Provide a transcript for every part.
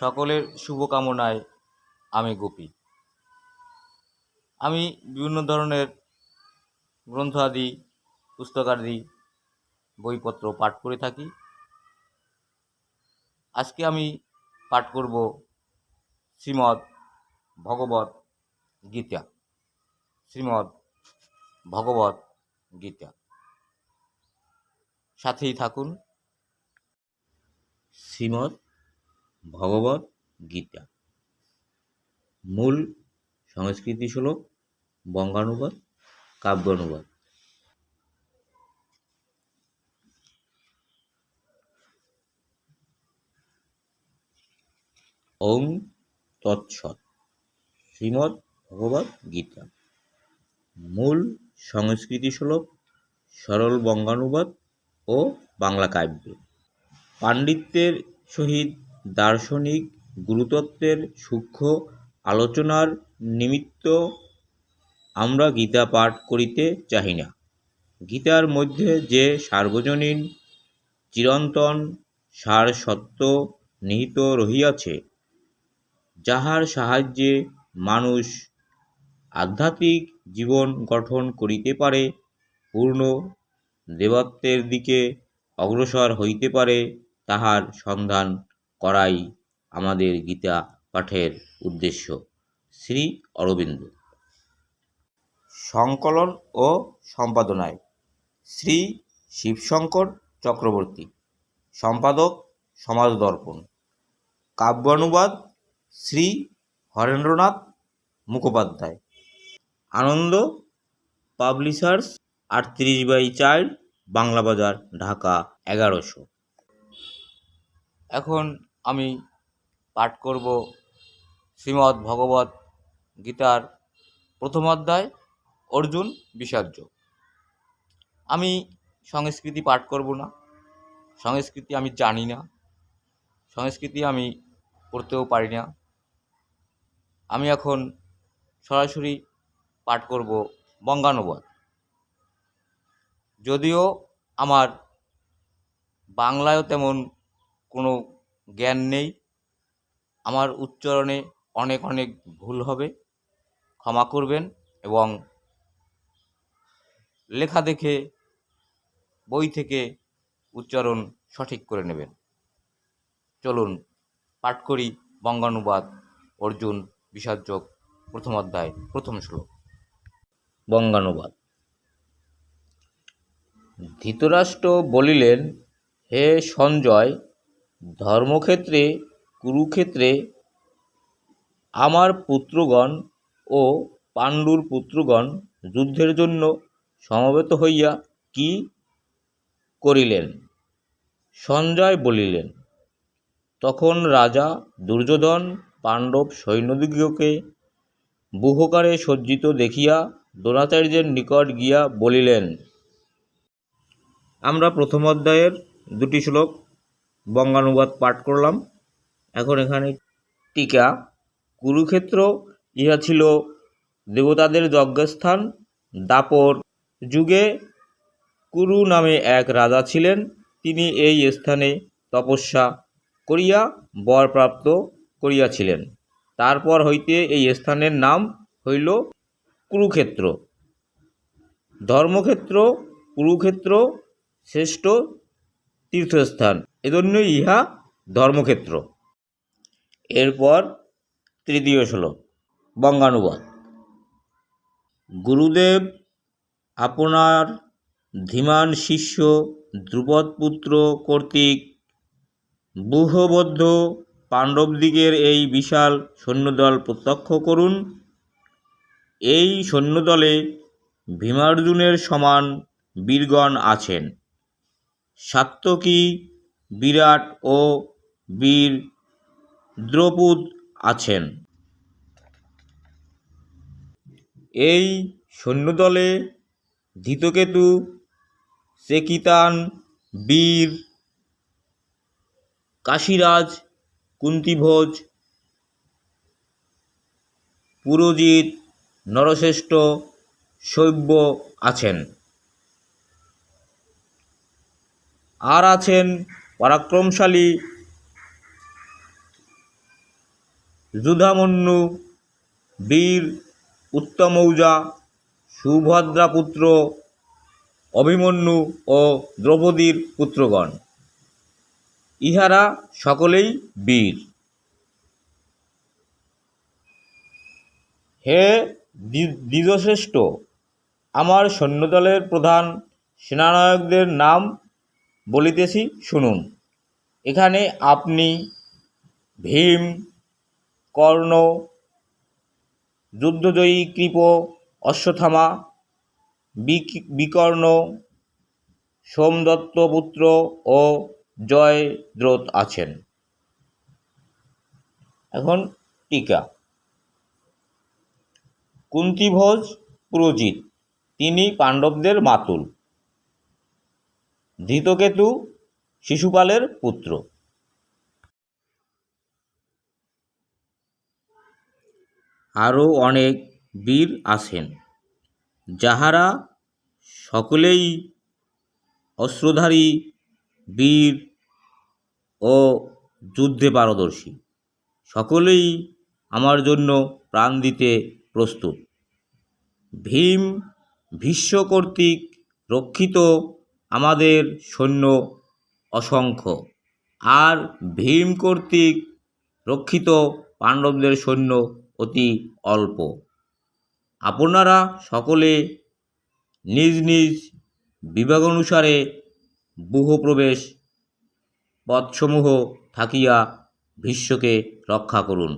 সকলের শুভকামনায় আমি গোপী। আমি বিভিন্ন ধরনের গ্রন্থ আদি পুস্তকাদি, বইপত্র পাঠ করে থাকি। আজকে আমি পাঠ করব শ্রীমদ্ ভগবত গীতা। শ্রীমদ্ ভগবত গীতা। সাথেই থাকুন। শ্রীমদ্ ভগবত গীতা। মূল সংস্কৃতি শ্লোক বঙ্গানুবাদ, কাব্যানুবাদ। ওং তৎসৎ। শ্রীমদ্ ভগবত গীতা। মূল সংস্কৃতি শ্লোক সরল বঙ্গানুবাদ ও বাংলা কাব্য। পাণ্ডিত্যের সহিত দার্শনিক গুরুতত্ত্বের সূক্ষ্ম আলোচনার নিমিত্ত আমরা গীতা পাঠ করিতে চাহি না। গীতার মধ্যে যে সার্বজনীন চিরন্তন সার সত্য নিহিত রহিয়াছে, যাহার সাহায্যে মানুষ আধ্যাত্মিক জীবন গঠন করিতে পারে, পূর্ণ দেবত্বের দিকে অগ্রসর হইতে পারে, তাহার সন্ধান করাই আমাদের গীতা পাঠের উদ্দেশ্য। শ্রী অরবিন্দ। সংকলন ও সম্পাদনায় শ্রী শিবশঙ্কর চক্রবর্তী, সম্পাদক সমাজ দর্পণ কাব্যানুবাদ শ্রী হরেন্দ্রনাথ মুখোপাধ্যায়। আনন্দ পাবলিশার্স আটত্রিশ বাই চার বাংলা বাজার ঢাকা এগারোশো। এখন আমি পাঠ করব শ্রীমদ্ ভগবত গীতার প্রথম অধ্যায়, অর্জুন বিষার্য আমি সংস্কৃতি পাঠ করব না, সংস্কৃতি আমি জানি না, সংস্কৃতি আমি পড়তেও পারি না। আমি এখন সরাসরি পাঠ করব বঙ্গানুবাদ। যদিও আমার বাংলায়ও তেমন কোনো জ্ঞান নেই। আমার উচ্চারণে অনেক অনেক ভুল হবে। ক্ষমা করবেন এবং লেখা দেখে, বই থেকে উচ্চারণ সঠিক করে নেবেন। চলুন, পাঠ করি বঙ্গানুবাদ, অর্জুন বিষাদযোগ, প্রথম অধ্যায়, প্রথম শ্লোক। বঙ্গানুবাদ। ধৃতরাষ্ট্র বলিলেন, হে সঞ্জয় ধর্মক্ষেত্রে, কুরুক্ষেত্রে আমার পুত্রগণ ও পাণ্ডুর পুত্রগণ যুদ্ধের জন্য সমবেত হইয়া কি করিলেন? সঞ্জয় বলিলেন, তখন রাজা দুর্যোধন পাণ্ডব সৈন্যদিগকে বুহকারে সজ্জিত দেখিয়া দ্রোণাচার্যের নিকট গিয়া বলিলেন, আমরা প্রথম অধ্যায়ের দুটি শ্লোক বঙ্গানুবাদ পাঠ করলাম। এখন এখানে টিকা। কুরুক্ষেত্র, ইহা ছিল দেবতাদের যজ্ঞস্থান। দাপর যুগে কুরু নামে এক রাজা ছিলেন। তিনি এই স্থানে তপস্যা করিয়া বরপ্রাপ্ত করিয়াছিলেন। তারপর হইতে এই স্থানের নাম হইল কুরুক্ষেত্র। ধর্মক্ষেত্র, কুরুক্ষেত্র, শ্রেষ্ঠ তীর্থস্থান। এজন্যই ইহা ধর্মক্ষেত্র। এরপর তৃতীয় শ্লোক, বঙ্গানুবাদ। গুরুদেব আপনার ধীমান শিষ্য দ্রুপদপুত্র কর্তৃক বুহবদ্ধ পাণ্ডবদিগের এই বিশাল সৈন্যদল প্রত্যক্ষ করুন। এই সৈন্যদলে ভীমার্জুনের সমান বীরগণ আছেন। সাত্যকী বিরাট ও বীর দ্রৌপদ আছেন। এই সৈন্যদলে ধৃতকেতু সেকিতান বীর, কাশীরাজ, কুন্তিভোজ, পুরোজিৎ, নরশ্রেষ্ঠ শৈব্য আছেন। আর আছেন পরাক্রমশালী যুধামন্যু, বীর উত্তমৌজা সুভদ্রাপুত্র অভিমন্যু ও দ্রৌপদীর পুত্রগণ। ইহারা সকলেই বীর। হে দ্বি- দ্বিজশ্রেষ্ঠ, আমার সৈন্যদলের প্রধান সেনানায়কদের নাম বলিতেছি, শুনুন, এখানে আপনি ভীম, কর্ণ, যুদ্ধজয়ী কৃপ অশ্বথামা বিক- বিকর্ণ, সোমদত্ত পুত্র ও জয়দ্রথ আছেন। এখন টিকা। কুন্তিভোজ পুরোজিত তিনি পাণ্ডবদের মাতুল। ধৃতকেতু শিশুপালের পুত্র। আরও অনেক বীর আছেন, যাহারা সকলেই অস্ত্রধারী, বীর ও যুদ্ধে পারদর্শী। সকলেই আমার জন্য প্রাণ দিতে প্রস্তুত। ভীম ভীষ্ম কর্তৃক রক্ষিত আমাদের সৈন্য অসংখ্য। আর ভীম কর্তৃক রক্ষিত পাণ্ডবদের সৈন্য অতি অল্প। আপনারা সকলে নিজ নিজ বিভাগানুসারে বুহপ্রবেশ পথসমূহ থাকিয়া ভীষ্মকে রক্ষা করুন।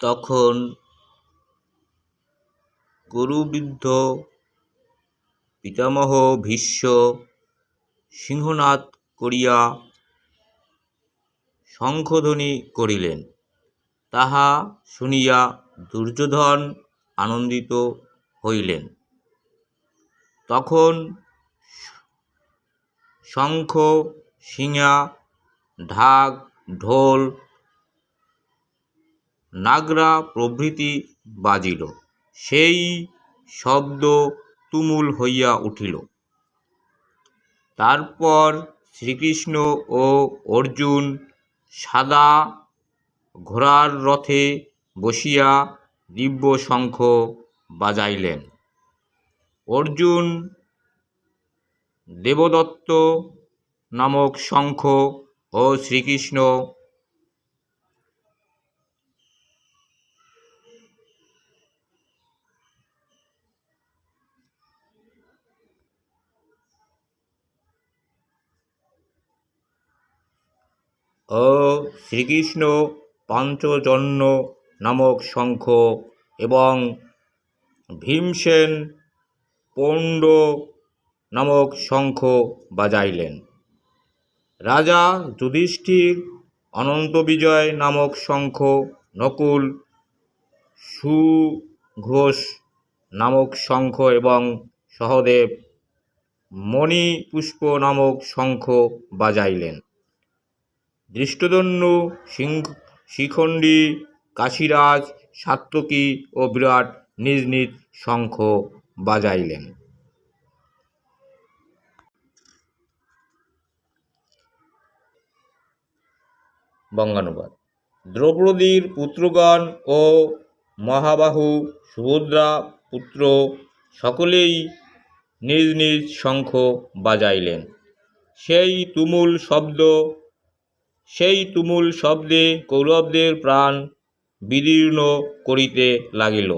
তখন গুরুবৃদ্ধ পিতামহ ভীষ্ম সিংহনাদ করিয়া শঙ্খধ্বনি করিলেন। তাহা শুনিয়া দুর্যোধন আনন্দিত হইলেন। তখন শঙ্খ শিঙা ঢাক, ঢোল নাগরা প্রভৃতি বাজিল। সেই শব্দ তুমুল হইয়া উঠিল। তারপর শ্রীকৃষ্ণ ও অর্জুন সাদা ঘোড়ার রথে বসিয়া দিব্য শঙ্খ বাজাইলেন। অর্জুন দেবদত্ত নামক শঙ্খ ও শ্রীকৃষ্ণ ও শ্রীকৃষ্ণ পাঞ্চজন্য নামক শঙ্খ এবং ভীমসেন পণ্ড নামক শঙ্খ বাজাইলেন। রাজা যুধিষ্ঠির অনন্ত বিজয় নামক শঙ্খ নকুল সুঘোষ নামক শঙ্খ এবং সহদেব মণিপুষ্প নামক শঙ্খ বাজাইলেন। দৃষ্টদন্যু সিংহ শিখণ্ডী, কাশীরাজ সাত্যকী ও বিরাট নিজ নিজ শঙ্খ বাজাইলেন। বঙ্গানুবাদ। দ্রৌপদীর পুত্রগণ ও মহাবাহু সুভদ্রা পুত্র সকলেই নিজ নিজ শঙ্খ বাজাইলেন। সেই তুমুল শব্দ সেই তুমুল শব্দে কৌরবদের প্রাণ বিদীর্ণ করিতে লাগিল।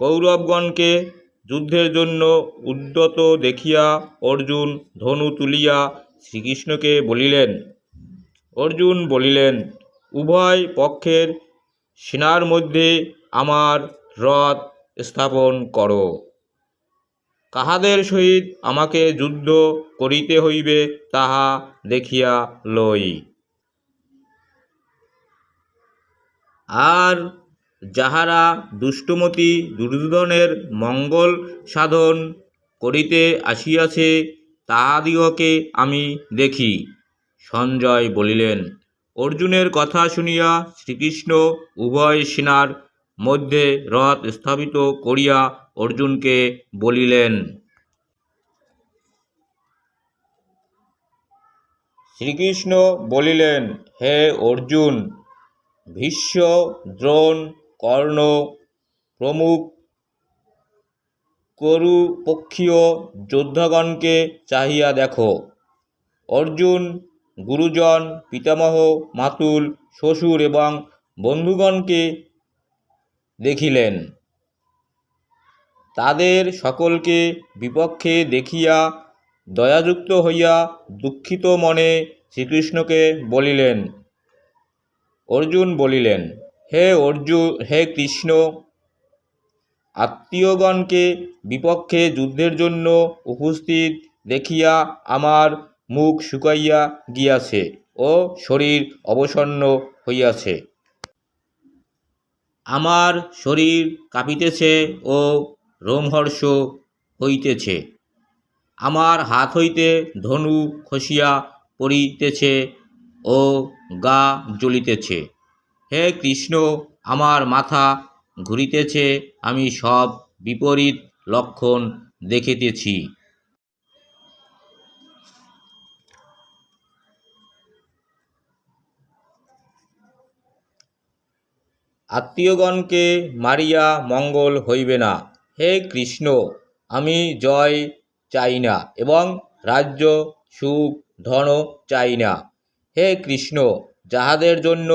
কৌরবগণকে যুদ্ধের জন্য উদ্যত দেখিয়া অর্জুন ধনু তুলিয়া শ্রীকৃষ্ণকে বলিলেন, অর্জুন বলিলেন, উভয় পক্ষের সেনার মধ্যে আমার রথ স্থাপন করো। কাহাদের সহিত আমাকে যুদ্ধ করিতে হইবে, তাহা দেখিয়া লই। আর যাহারা দুষ্টমতি দুর্যোধনের মঙ্গল সাধন করিতে আসিয়াছে, তাহাদিগকে আমি দেখি। সঞ্জয় বলিলেন, অর্জুনের কথা শুনিয়া শ্রীকৃষ্ণ উভয় সেনার মধ্যে রথ স্থাপিত করিয়া অর্জুনকে বলিলেন, শ্রীকৃষ্ণ বলিলেন, হে অর্জুন, ভীষ্ম, দ্রোণ, কর্ণ, প্রমুখ, করুপক্ষীয় যোদ্ধাগণকে চাহিয়া দেখো। অর্জুন, গুরুজন, পিতামহ, মাতুল, শ্বশুর এবং বন্ধুগণকে দেখিলেন। তাদের সকলকে বিপক্ষে দেখিয়া দয়াযুক্ত হইয়া দুঃখিত মনে শ্রীকৃষ্ণকে বলিলেন, অর্জুন বলিলেন, হে অর্জুন হে কৃষ্ণ, আত্মীয়গণকে বিপক্ষে যুদ্ধের জন্য উপস্থিত দেখিয়া আমার মুখ শুকাইয়া গিয়াছে ও শরীর অবসন্ন হইয়াছে। আমার শরীর কাঁপিতেছে ও রোমহর্ষ হইতেছে। আমার হাত হইতে ধনু খসিয়া পড়িতেছে ও গা জ্বলিতেছে। হে কৃষ্ণ, আমার মাথা ঘুরিতেছে, আমি সব বিপরীত লক্ষণ দেখিতেছি। আত্মীয়গণকে মারিয়া মঙ্গল হইবে না। হে কৃষ্ণ, আমি জয় চাই না এবং রাজ্য, সুখ, ধন চাই না। হে কৃষ্ণ, যাহাদের জন্য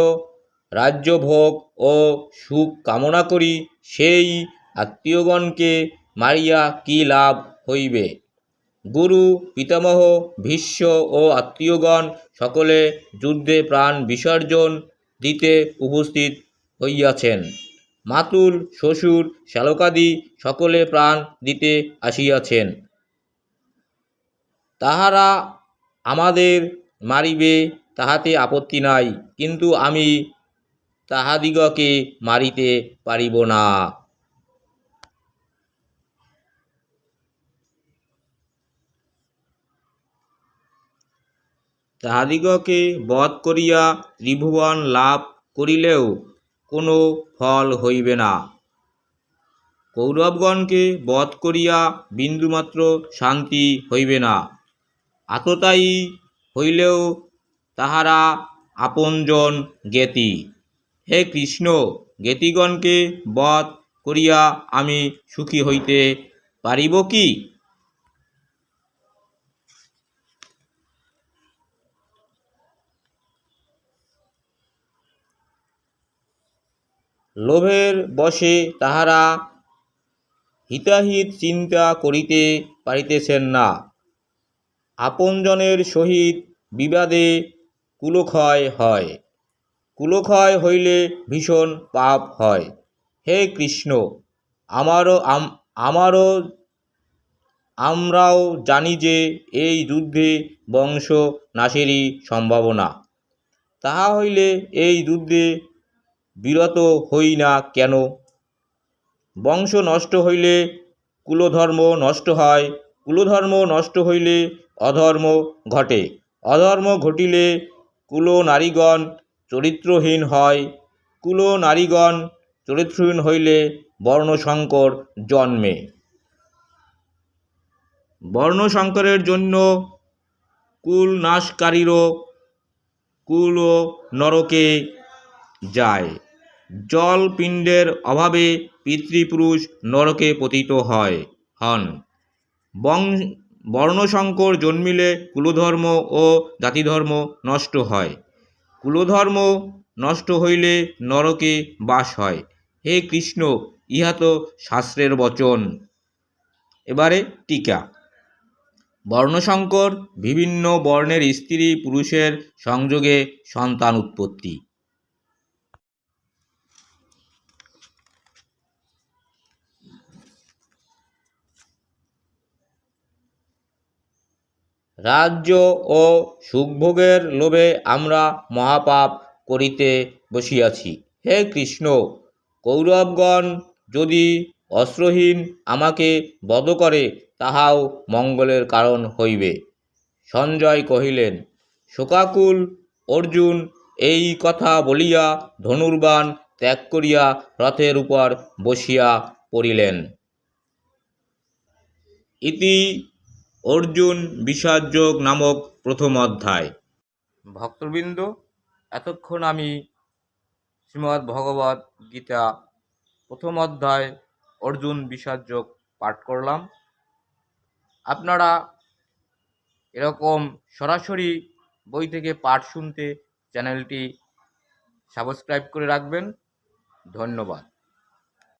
রাজ্যভোগ ও সুখ কামনা করি, সেই আত্মীয়গণকে মারিয়া কি লাভ হইবে? গুরু, পিতামহ, ভীষ্ম ও আত্মীয়গণ সকলে যুদ্ধে প্রাণ বিসর্জন দিতে উপস্থিত হইয়াছেন। মাতুল, শ্বশুর, শ্যালকাদি সকলে প্রাণ দিতে আসিয়াছেন। তাহারা আমাদের মারিবে, তাহাতে আপত্তি নাই, কিন্তু আমি তাহাদিগকে মারিতে পারিব না। তাহাদিগকে বধ করিয়া ত্রিভুবন লাভ করিলেও কোনো ফল হইবে না। কৌরবগণকে বধ করিয়া বিন্দুমাত্র শান্তি হইবে না। আততায়ী হইলেও তাহারা আপনজন জ্ঞাতি। হে কৃষ্ণ, জ্ঞাতিগণকে বধ করিয়া আমি সুখী হইতে পারিব কি? লোভের বশে তাহারা হিতাহিত চিন্তা করিতে পারিতেছেন না। আপনজনের সহিত বিবাদে কুলক্ষয় হয়। কুলক্ষয় হইলে ভীষণ পাপ হয়। হে কৃষ্ণ, আমারও আম- আমারও আমরাও জানি যে এই যুদ্ধে বংশ নাশেরই সম্ভাবনা। তাহা হইলে এই যুদ্ধে বিরত হই না কেন? বংশ নষ্ট হইলে কুলধর্ম নষ্ট হয়, কুলধর্ম নষ্ট হইলে অধর্ম ঘটে। অধর্ম ঘটিলে কুল নারীগণ চরিত্রহীন হয়। কুল নারীগণ চরিত্রহীন হইলে বর্ণশঙ্কর জন্মে। বর্ণশঙ্করের জন্য কুল নাশকারীরও কুল নরকে যায়। জল পিণ্ডের অভাবে পিতৃপুরুষ নরকে পতিত হয়, হন। বং, বর্ণশঙ্কর জন্মিলে কুলধর্ম ও জাতিধর্ম নষ্ট হয়। কুলধর্ম নষ্ট হইলে নরকে বাস হয়। হে কৃষ্ণ, ইহা তো শাস্ত্রের বচন। এবারে টিকা। বর্ণশঙ্কর বিভিন্ন বর্ণের স্ত্রী পুরুষের সংযোগে সন্তান উৎপত্তি। রাজ্য ও সুখভোগের লোভে আমরা মহাপাপ করিতে বসিয়াছি। হে কৃষ্ণ, কৌরবগণ যদি অস্ত্রহীন আমাকে বধ করে, তাহাও মঙ্গলের কারণ হইবে। সঞ্জয় কহিলেন, শোকাকুল অর্জুন, এই কথা বলিয়া ধনুর্বাণ ত্যাগ করিয়া রথের উপর বসিয়া পড়িলেন। ইতি অর্জুন বিষাদযোগ নামক প্রথম অধ্যায়। ভক্তবৃন্দ, এতক্ষণ আমি শ্রীমদ্ ভগবত গীতা প্রথম অধ্যায় অর্জুন বিষাদযোগ পাঠ করলাম। আপনারা এরকম সরাসরি বই থেকে পাঠ শুনতে চ্যানেলটি সাবস্ক্রাইব করে রাখবেন। ধন্যবাদ।